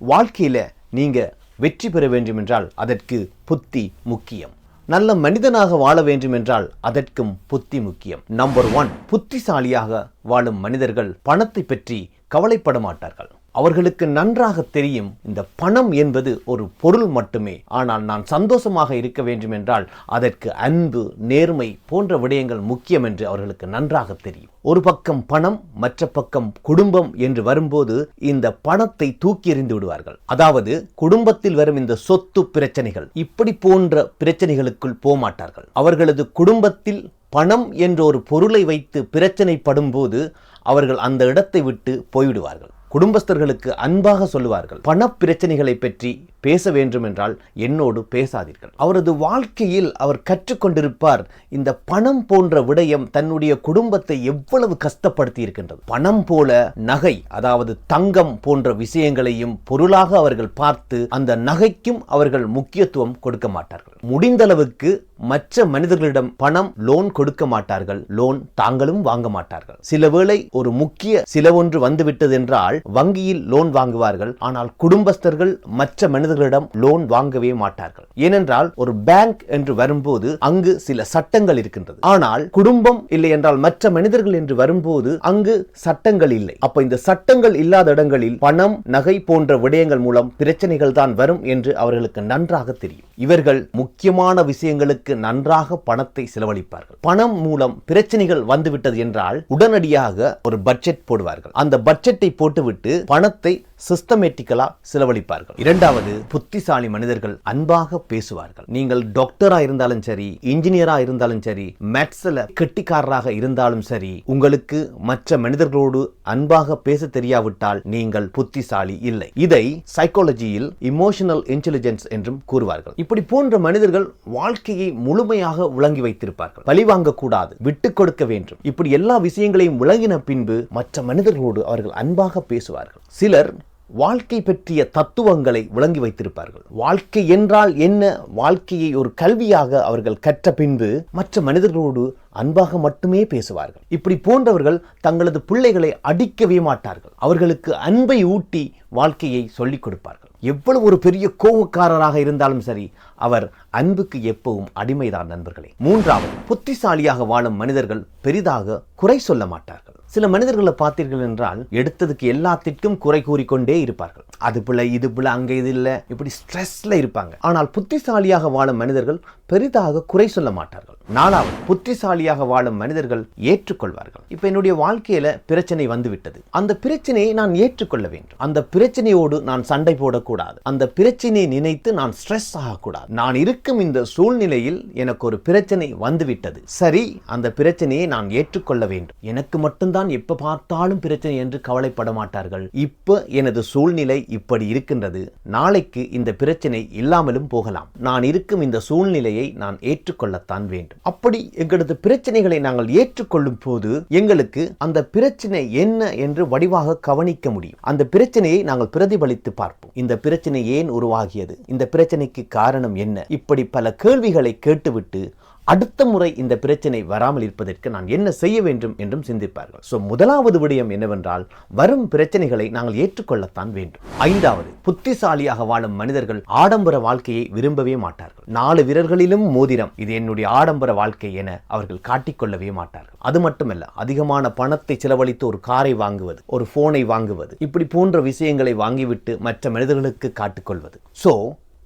வாழ்க்கையில நீங்க வெற்றி பெற வேண்டுமென்றால் அதற்கு புத்தி முக்கியம். நல்ல மனிதனாக வாழ வேண்டுமென்றால் அதற்கும் புத்தி முக்கியம். நம்பர் ஒன் புத்திசாலியாக வாழும் மனிதர்கள் பணத்தை பற்றி கவலைப்பட மாட்டார்கள். அவர்களுக்கு நன்றாக தெரியும் இந்த பணம் என்பது ஒரு பொருள் மட்டுமே. ஆனால் நான் சந்தோஷமாக இருக்க வேண்டும் என்றால் அதற்கு அன்பு நேர்மை போன்ற விடயங்கள் முக்கியம் என்று அவர்களுக்கு நன்றாக தெரியும். ஒரு பக்கம் பணம் மற்ற பக்கம் குடும்பம் என்று வரும்போது இந்த பணத்தை தூக்கி எறிந்து விடுவார்கள். அதாவது குடும்பத்தில் வரும் இந்த சொத்து பிரச்சனைகள் இப்படி போன்ற பிரச்சனைகளுக்குள் போமாட்டார்கள் அவர்களது குடும்பத்தில் பணம் என்ற ஒரு பொருளை வைத்து பிரச்சனைப்படும் போது அவர்கள் அந்த இடத்தை விட்டு போய்விடுவார்கள். குடும்பஸ்தர்களுக்கு அன்பாக சொல்லுவார்கள். பண பிரச்சனைகளை பற்றி பேச வேண்டும் என்றால் என்னோடு பேசாதீர்கள். அவரது வாழ்க்கையில் அவர் கற்றுக்கொண்டிருப்பார். இந்த பணம் போன்ற விடயம் தன்னுடைய குடும்பத்தை எவ்வளவு கஷ்டப்படுத்தி இருக்கின்றது பணம் போல நகை அதாவது தங்கம் போன்ற விஷயங்களையும் பொருளாக அவர்கள் பார்த்து அந்த நகைக்கும் அவர்கள் முக்கியத்துவம் கொடுக்க மாட்டார்கள். முடிந்தளவுக்கு மற்ற மனிதர்களிடம் பணம் லோன் கொடுக்க மாட்டார்கள். லோன் தாங்களும் வாங்க மாட்டார்கள். சில வேளை ஒரு முக்கிய சில ஒன்று வந்துவிட்டது என்றால் வங்கியில் லோன் வாங்குவார்கள். ஆனால் குடும்பஸ்தர்கள் மற்ற மனிதர்கள் அவர்களிடம் லோன் வாங்கவே மாட்டார்கள். ஏனென்றால் ஒரு பேங்க் என்று வரும்போது அங்கு சில சட்டங்கள் இருக்கின்றது. ஆனால் குடும்பம் இல்லை என்றால் மற்ற மனிதர்கள் என்று வரும்போது அங்கு சட்டங்கள் இல்லை. அப்ப இந்த சட்டங்கள் இல்லாத இடங்களில் பணம் நகை போன்ற விடயங்கள் மூலம் பிரச்சனைகள் தான் வரும் என்று அவர்களுக்கு நன்றாக தெரியும். இவர்கள் முக்கியமான விஷயங்களுக்கு நன்றாக பணத்தை செலவழிப்பார்கள். பணம் மூலம் பிரச்சனைகள் வந்துவிட்டது என்றால் உடனடியாக ஒரு பட்ஜெட் போடுவார்கள். அந்த பட்ஜெட்டை போட்டுவிட்டு பணத்தை சிஸ்டமேட்டிக்கலா செலவழிப்பார்கள். இரண்டாவது புத்திசாலி மனிதர்கள் அன்பாக பேசுவார்கள். நீங்கள் டாக்டரா இருந்தாலும் சரி இன்ஜினியரா இருந்தாலும் சரி மேட்ஸ்ல கெட்டிக்காரராக இருந்தாலும் சரி உங்களுக்கு மற்ற மனிதர்களோடு அன்பாக பேச தெரியாவிட்டால் நீங்கள் புத்திசாலி இல்லை. இதை சைக்காலஜியில் இமோஷனல் இன்டெலிஜென்ஸ் என்றும் கூறுவார்கள். இப்படி போன்ற மனிதர்கள் வாழ்க்கையை முழுமையாக விளங்கி வைத்திருப்பார்கள். பழிவாங்க கூடாது விட்டுக் கொடுக்க வேண்டும். இப்படி எல்லா விஷயங்களையும் விளங்கின பின்பு மற்ற மனிதர்களோடு அவர்கள் அன்பாக பேசுவார்கள். சிலர் வாழ்க்கை பற்றிய தத்துவங்களை விளங்கி வைத்திருப்பார்கள். வாழ்க்கை என்றால் என்ன? வாழ்க்கையை ஒரு கல்வியாக அவர்கள் கற்ற பின்பு மற்ற மனிதர்களோடு அன்பாக மட்டுமே பேசுவார்கள். இப்படி போன்றவர்கள் தங்களது பிள்ளைகளை அடிக்கவே மாட்டார்கள். அவர்களுக்கு அன்பை ஊட்டி வாழ்க்கையை சொல்லிக் கொடுப்பார்கள். எவ்வளவு ஒரு பெரிய கோபக்காரராக இருந்தாலும் சரி அவர் அன்புக்கு எப்பவும் அடிமைதான் நண்பர்களே. மூன்றாவது புத்திசாலியாக வாழும் மனிதர்கள் பெரிதாக குறை சொல்ல மாட்டார்கள். சில மனிதர்களை பார்த்தீர்கள் என்றால் எடுத்ததுக்கு எல்லாத்திற்கும் குறை கூறிக்கொண்டே இருப்பார்கள். அது பிள்ளை இது பிள்ளை அங்க இது இல்லை இப்படி ஸ்ட்ரெஸ்ல இருப்பாங்க. ஆனால் புத்திசாலியாக வாழும் மனிதர்கள் பெரிதாக குறை சொல்ல மாட்டார்கள். நாலாவது புத்திசாலியாக வாழும் மனிதர்கள் ஏற்றுக்கொள்வார்கள். இப்ப என்னுடைய வாழ்க்கையில பிரச்சனை வந்துவிட்டது. அந்த பிரச்சனையை நான் ஏற்றுக்கொள்ள வேண்டும். அந்த பிரச்சனையோடு நான் சண்டை போடக்கூடாது. அந்த பிரச்சனையை நினைத்து நான் ஸ்ட்ரெஸ் ஆகக்கூடாது. நான் இருக்கும் இந்த சூழ்நிலையில் எனக்கு ஒரு பிரச்சனை வந்துவிட்டது. சரி அந்த பிரச்சனையை நான் ஏற்றுக்கொள்ள வேண்டும். எனக்கு மட்டும்தான் எப்ப பார்த்தாலும் பிரச்சனை என்று கவலைப்பட மாட்டார்கள். இப்ப எனது சூழ்நிலை இப்படி இருக்கின்றது. நாளைக்கு இந்த பிரச்சனை இல்லாமலும் போகலாம். நான் இருக்கும் இந்த சூழ்நிலை பிரச்சனையை நான் ஏற்றுக்கொள்ளத்தான் வேண்டும். அப்படி எங்களது பிரச்சனைகளை நாங்கள் ஏற்றுக்கொள்ளும் போது எங்களுக்கு அந்த பிரச்சனை என்ன என்று வடிவாக கவனிக்க முடியும். அந்த பிரச்சனையை நாங்கள் பிரதிபலித்து பார்ப்போம். இந்த பிரச்சனை ஏன் உருவாகியது? இந்த பிரச்சனைக்கு காரணம் என்ன? இப்படி பல கேள்விகளை கேட்டுவிட்டு அடுத்த முறை இந்த பிரச்சனை வராமல் இருப்பதற்கு நான் என்ன செய்ய வேண்டும் என்றும் சிந்திப்பார்கள். ஸோ முதலாவது விடயம் என்னவென்றால் வரும் பிரச்சனைகளை நாங்கள் ஏற்றுக்கொள்ளத்தான் வேண்டும். ஐந்தாவது புத்திசாலியாக வாழும் மனிதர்கள் ஆடம்பர வாழ்க்கையை விரும்பவே மாட்டார்கள். நாலு விரல்களிலும் மோதிரம் இது என்னுடைய ஆடம்பர வாழ்க்கை என அவர்கள் காட்டிக்கொள்ளவே மாட்டார்கள். அது மட்டுமல்ல அதிகமான பணத்தை செலவழித்து ஒரு காரை வாங்குவது ஒரு போனை வாங்குவது இப்படி போன்ற விஷயங்களை வாங்கிவிட்டு மற்ற மனிதர்களுக்கு காட்டிக்கொள்வது. ஸோ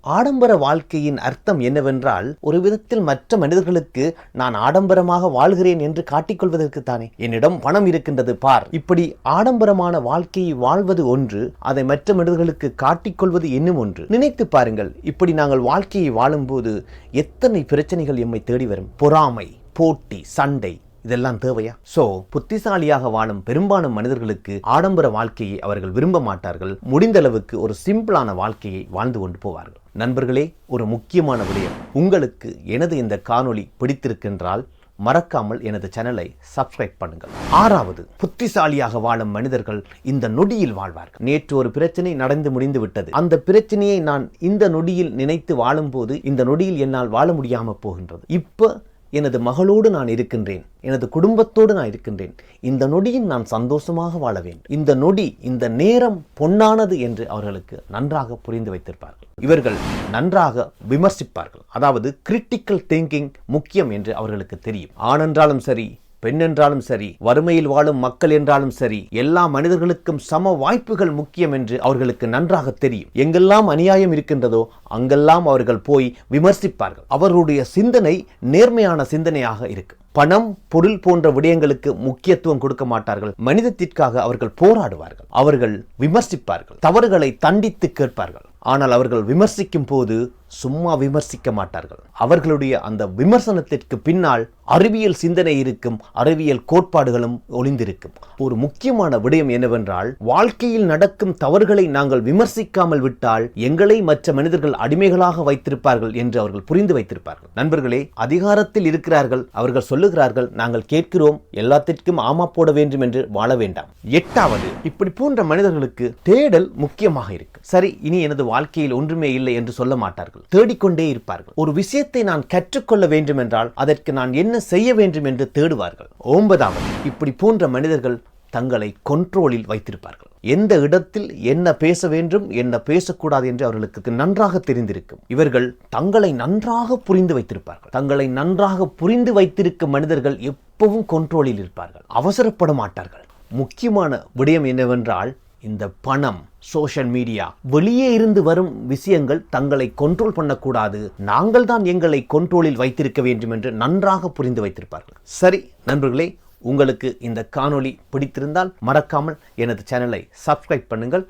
ஆடம்பர வாழ்க்கையின் அர்த்தம் என்னவென்றால் ஒரு விதத்தில் மற்ற மனிதர்களுக்கு நான் ஆடம்பரமாக வாழ்கிறேன் என்று காட்டிக்கொள்வதற்கு தானே. என்னிடம் பணம் இருக்கின்றது பார். இப்படி ஆடம்பரமான வாழ்க்கையை வாழ்வது ஒன்று அதை மற்ற மனிதர்களுக்கு காட்டிக்கொள்வது இன்னும் ஒன்று. நினைத்து பாருங்கள் இப்படி நாங்கள் வாழ்க்கையை வாழும்போது எத்தனை பிரச்சனைகள் எம்மை தேடி வரும்? பொறாமை போட்டி சண்டை இதெல்லாம் தேவையா? சோ புத்திசாலியாக வாழும் பெரும்பாலும் மனிதர்களுக்கு ஆடம்பர வாழ்க்கையை அவர்கள் விரும்ப மாட்டார்கள். முடிந்த அளவுக்கு ஒரு சிம்பிளான வாழ்க்கையை வாழ்ந்து கொண்டு போவார்கள். நண்பர்களே ஒரு முக்கியமான விடயம். உங்களுக்கு எனது இந்த காணொளி பிடித்திருக்கின்றால் மறக்காமல் எனது சேனலை சப்ஸ்கிரைப் பண்ணுங்கள். ஆறாவது புத்திசாலியாக வாழும் மனிதர்கள் இந்த நொடியில் வாழ்வார்கள். நேற்று ஒரு பிரச்சனை நடந்து முடிந்து விட்டது. அந்த பிரச்சனையை நான் இந்த நொடியில் நினைத்து வாழும்போது இந்த நொடியில் என்னால் வாழ முடியாம போகின்றது. இப்போ எனது மகளோடு நான் இருக்கின்றேன். எனது குடும்பத்தோடு நான் இருக்கின்றேன். இந்த நொடியில் நான் சந்தோஷமாக வாழ வேண்டும். இந்த நொடி இந்த நேரம் பொன்னானது என்று அவர்களுக்கு நன்றாக புரிந்து வைத்திருப்பார்கள். இவர்கள் நன்றாக விமர்சிப்பார்கள். அதாவது கிரிட்டிக்கல் திங்கிங் முக்கியம் என்று அவர்களுக்கு தெரியும். ஆனென்றாலும் சரி பெண் என்றாலும் சரி வறுமையில் வாழும் மக்கள் என்றாலும் சரி எல்லா மனிதர்களுக்கும் சம வாய்ப்புகள் முக்கியம் என்று அவர்களுக்கு நன்றாக தெரியும். எங்கெல்லாம் அநியாயம் இருக்கின்றதோ அங்கெல்லாம் அவர்கள் போய் விமர்சிப்பார்கள். அவர்களுடைய சிந்தனை நேர்மையான சிந்தனையாக இருக்கு. பணம் பொருள் போன்ற விடயங்களுக்கு முக்கியத்துவம் கொடுக்க மாட்டார்கள். மனிதத்திற்காக அவர்கள் போராடுவார்கள். அவர்கள் விமர்சிப்பார்கள். தவறுகளை தண்டித்து கேட்பார்கள். ஆனால் அவர்கள் விமர்சிக்கும் போது சும்மா விமர்சிக்க மாட்டார்கள். அவர்களுடைய அந்த விமர்சனத்திற்கு பின்னால் அறிவியல் சிந்தனை இருக்கும் அறிவியல் கோட்பாடுகளும் ஒளிந்திருக்கும். ஒரு முக்கியமான விடயம் என்னவென்றால் வாழ்க்கையில் நடக்கும் தவறுகளை நாங்கள் விமர்சிக்காமல் விட்டால் எங்களை மற்ற மனிதர்கள் அடிமைகளாக வைத்திருப்பார்கள் என்று அவர்கள் புரிந்து வைத்திருப்பார்கள். நண்பர்களே அதிகாரத்தில் இருக்கிறார்கள் அவர்கள் சொல்லுகிறார்கள் நாங்கள் கேட்கிறோம் எல்லாத்திற்கும் ஆமா போட வேண்டும் என்று வாழ வேண்டாம். எட்டாவது இப்படி போன்ற மனிதர்களுக்கு தேடல் முக்கியமாக இருக்கு. சரி இனி எனது வாழ்க்கையில் ஒன்றுமே இல்லை என்று சொல்ல மாட்டார்கள். தேடிக்கொண்டே இருப்பார்கள். ஒரு விஷயத்தை நான் கற்றுக்கொள்ள வேண்டும் என்றால் அதற்கு நான் என்ன செய்ய வேண்டும் என்று தேடுவார்கள். ஒன்பதாவது இப்படி போன்ற மனிதர்கள் தங்களை கொண்ட்ரோலில் வைத்திருப்பார்கள். எந்த இடத்தில் என்ன பேச வேண்டும் என்ன பேசக்கூடாது என்று அவர்களுக்கு நன்றாக தெரிந்திருக்கும். இவர்கள் தங்களை நன்றாக புரிந்து வைத்திருப்பார்கள். தங்களை நன்றாக புரிந்து வைத்திருக்கும் மனிதர்கள் எப்பவும் கொண்ட்ரோலில் இருப்பார்கள். அவசரப்பட மாட்டார்கள். முக்கியமான விடயம் என்னவென்றால் இந்த பணம் சோஷியல் மீடியா வெளியே இருந்து வரும் விஷயங்கள் தங்களை கண்ட்ரோல் பண்ணக்கூடாது. நாங்கள் தான் எங்களை கண்ட்ரோலில் வைத்திருக்க வேண்டும் என்று நன்றாக புரிந்து வைத்திருப்பார்கள். சரி நண்பர்களே உங்களுக்கு இந்த காணொளி பிடித்திருந்தால் மறக்காமல் எனது சேனலை சப்ஸ்கிரைப் பண்ணுங்கள்.